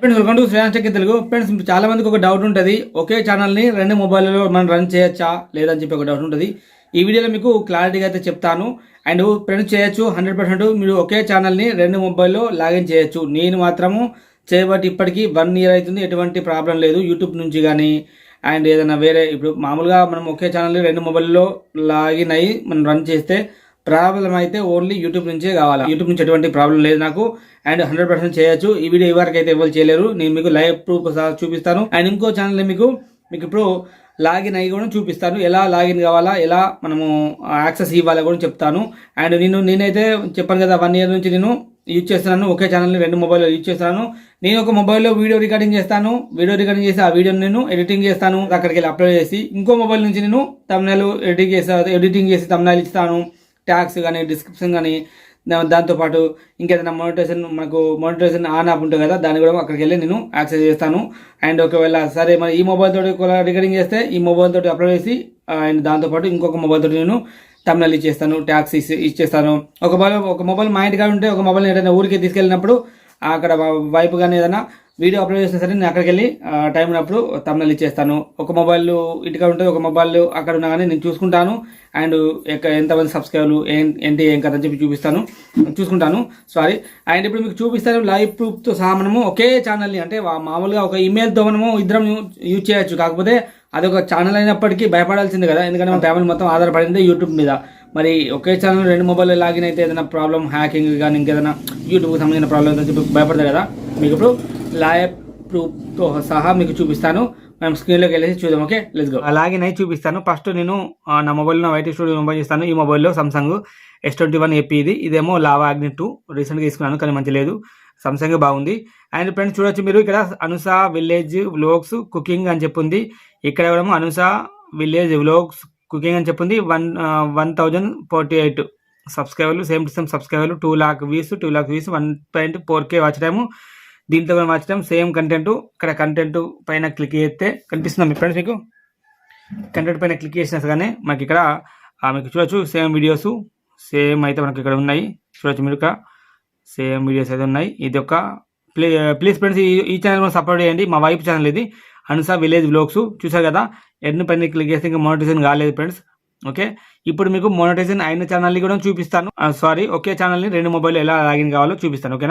Friends welcome to Sriram check Telugu friends చాలా మందికి ఒక డౌట్ ఉంటుంది. ఒకే ఛానల్ని రెండు మొబైల్లో మనం రన్ చేయొచ్చా? లేదని చెప్పి ఒక డౌట్ ఉంటుంది. ఈ వీడియోలో మీకు క్లారిటీగా అయితే చెప్తాను. అండ్ ఫ్రెండ్స్ చేయొచ్చు. హండ్రెడ్ పర్సెంట్ మీరు ఒకే ఛానల్ని రెండు మొబైల్లో లాగిన్ చేయొచ్చు. నేను మాత్రము చేయబట్టి ఇప్పటికీ వన్ ఇయర్ అవుతుంది. ఎటువంటి ప్రాబ్లం లేదు. యూట్యూబ్ నుంచి కానీ అండ్ ఏదైనా వేరే ఇప్పుడు మామూలుగా మనం ఒకే ఛానల్ని రెండు మొబైల్లో లాగిన్ అయ్యి మనం రన్ చేస్తే ప్రాబ్లం అయితే ఓన్లీ యూట్యూబ్ నుంచే కావాలి? యూట్యూబ్ నుంచి ఎటువంటి ప్రాబ్లం లేదు నాకు. అండ్ హండ్రెడ్ పర్సెంట్ చేయొచ్చు. ఈ వీడియో ఇవరకు అయితే ఎవరు చేయలేరు. నేను మీకు లైవ్ ప్రూఫ్ చూపిస్తాను. అండ్ ఇంకో ఛానల్ మీకు మీకు ఇప్పుడు లాగిన్ అయ్యి కూడా చూపిస్తాను. ఎలా లాగిన్ కావాలా ఎలా మనము యాక్సెస్ ఇవ్వాలో కూడా చెప్తాను. అండ్ నేను నేనైతే చెప్పాను కదా వన్ ఇయర్ నుంచి నేను యూజ్ చేస్తున్నాను. ఒకే ఛానల్ని రెండు మొబైల్లో యూజ్ చేస్తున్నాను. నేను ఒక మొబైల్లో వీడియో రికార్డింగ్ చేస్తాను. వీడియో రికార్డింగ్ చేసి ఆ వీడియోని నేను ఎడిటింగ్ చేస్తాను. అక్కడికి వెళ్ళి అప్లోడ్ చేసి ఇంకో మొబైల్ నుంచి నేను తమిళనాలు ఎడిటింగ్ చేస్తాను ఎడిటింగ్ చేసి తమిళనాలు ఇస్తాను. ట్యాక్స్ కానీ డిస్క్రిప్షన్ కానీ దాంతోపాటు ఇంకేదైనా మోనిటైజేషన్ మనకు మోనిటైజేషన్ ఆన్ ఆప్ ఉంటుంది కదా దాన్ని కూడా అక్కడికి వెళ్ళి నేను యాక్సెస్ చేస్తాను. అండ్ ఒకవేళ సరే మరి ఈ మొబైల్ తోటి రికార్డింగ్ చేస్తే ఈ మొబైల్ తోటి అప్లోడ్ చేసి అండ్ దాంతోపాటు ఇంకొక మొబైల్ తోటి నేను తమిళ ఇచ్చేస్తాను ట్యాక్స్ ఇచ్చి ఇచ్చేస్తాను. ఒక మొబైల్ ఒక మొబైల్ మా ఇంటికాడ ఉంటే ఒక మొబైల్ ఏదైనా ఊరికి తీసుకెళ్ళినప్పుడు అక్కడ వైపు కానీ ఏదైనా వీడియో అప్లోడ్ చేసినా సరే నేను అక్కడికి వెళ్ళి టైం ఉన్నప్పుడు తమిళ ఇచ్చేస్తాను. ఒక మొబైల్ ఇంటికాడ ఉంటుంది ఒక మొబైల్ అక్కడ ఉన్నా కానీ నేను చూసుకుంటాను. అండ్ ఎంతమంది సబ్స్క్రైబర్లు ఏం ఏంటి ఏం కథ అని చెప్పి చూపిస్తాను. చూసుకుంటాను. సారీ అండ్ ఇప్పుడు మీకు చూపిస్తాను లైవ్ ప్రూఫ్తో సహా మనము ఒకే ఛానల్ని అంటే మామూలుగా ఒక ఇమెయిల్తో మనము ఇద్దరం యూజ్ చేయొచ్చు. కాకపోతే అది ఒక ఛానల్ అయినప్పటికీ భయపడాల్సింది కదా. ఎందుకంటే మన ఫ్యామిలీ మొత్తం ఆధారపడింది యూట్యూబ్ మీద. మరి ఒకే ఛానల్ రెండు మొబైల్ లాగిన్ అయితే ఏదైనా ప్రాబ్లం హ్యాకింగ్ కానీ ఇంకేదైనా యూట్యూబ్కి సంబంధించిన ప్రాబ్లం అని చెప్పి భయపడతారు కదా. మీకు ఇప్పుడు లైవ్ ప్రూఫ్తో సహా మీకు చూపిస్తాను. మనం స్క్రీన్లోకి వెళ్ళేసి చూద్దాం ఓకే? లెట్స్ గో అలాగే నేను చూపిస్తాను. ఫస్ట్ నేను నా మొబైల్లో నా వైటీ స్టూడియో మొబైల్ చేస్తాను ఈ మొబైల్లో Samsung S twenty one AP ఇది. ఇదేమో లావా అగ్ని టూ రీసెంట్గా తీసుకున్నాను కానీ మంచి లేదు. సామ్సంగ్ బాగుంది. అండ్ ఫ్రెండ్స్ చూడొచ్చు మీరు ఇక్కడ అనుస విలేజ్ వ్లోగ్స్ కుకింగ్ అని చెప్పింది. ఇక్కడ కూడా అనుస విలేజ్ వ్లోగ్స్ కుకింగ్ అని చెప్పింది. One one thousand forty eight సబ్స్క్రైబర్లు సేమ్ టు సేమ్ సబ్స్క్రైబర్లు two lakh views two lakh views one point four K watch time దీంట్లో కూడా మార్చడం సేమ్ కంటెంట్ ఇక్కడ కంటెంట్ పైన క్లిక్ చేస్తే కనిపిస్తుందా మీ ఫ్రెండ్స్ మీకు? కంటెంట్ పైన క్లిక్ చేసినా కానీ మనకి ఇక్కడ మీకు చూడొచ్చు సేమ్ వీడియోస్ సేమ్ అయితే మనకి ఇక్కడ ఉన్నాయి. చూడొచ్చు మీరు ఇక్కడ సేమ్ వీడియోస్ అయితే ఉన్నాయి. ఇది ఒక ప్లే ప్లీజ్ ఫ్రెండ్స్ ఈ ఈ ఛానల్ కూడా సపోర్ట్ చేయండి. మా వైపు ఛానల్ ఇది. అనుసా విలేజ్ బ్లాగ్స్ చూసారు కదా? ఎన్ని పైన క్లిక్ చేస్తే ఇంకా మోనిటైజేషన్ కాలేదు ఫ్రెండ్స్ ఓకే ఇప్పుడు మీకు మోనిటైజేషన్ అయిన ఛానల్ని కూడా చూపిస్తాను. Ah, సారీ ఒకే ఛానల్ని రెండు మొబైల్ ఎలా లాగిన్ కావాలో చూపిస్తాను ఓకేనా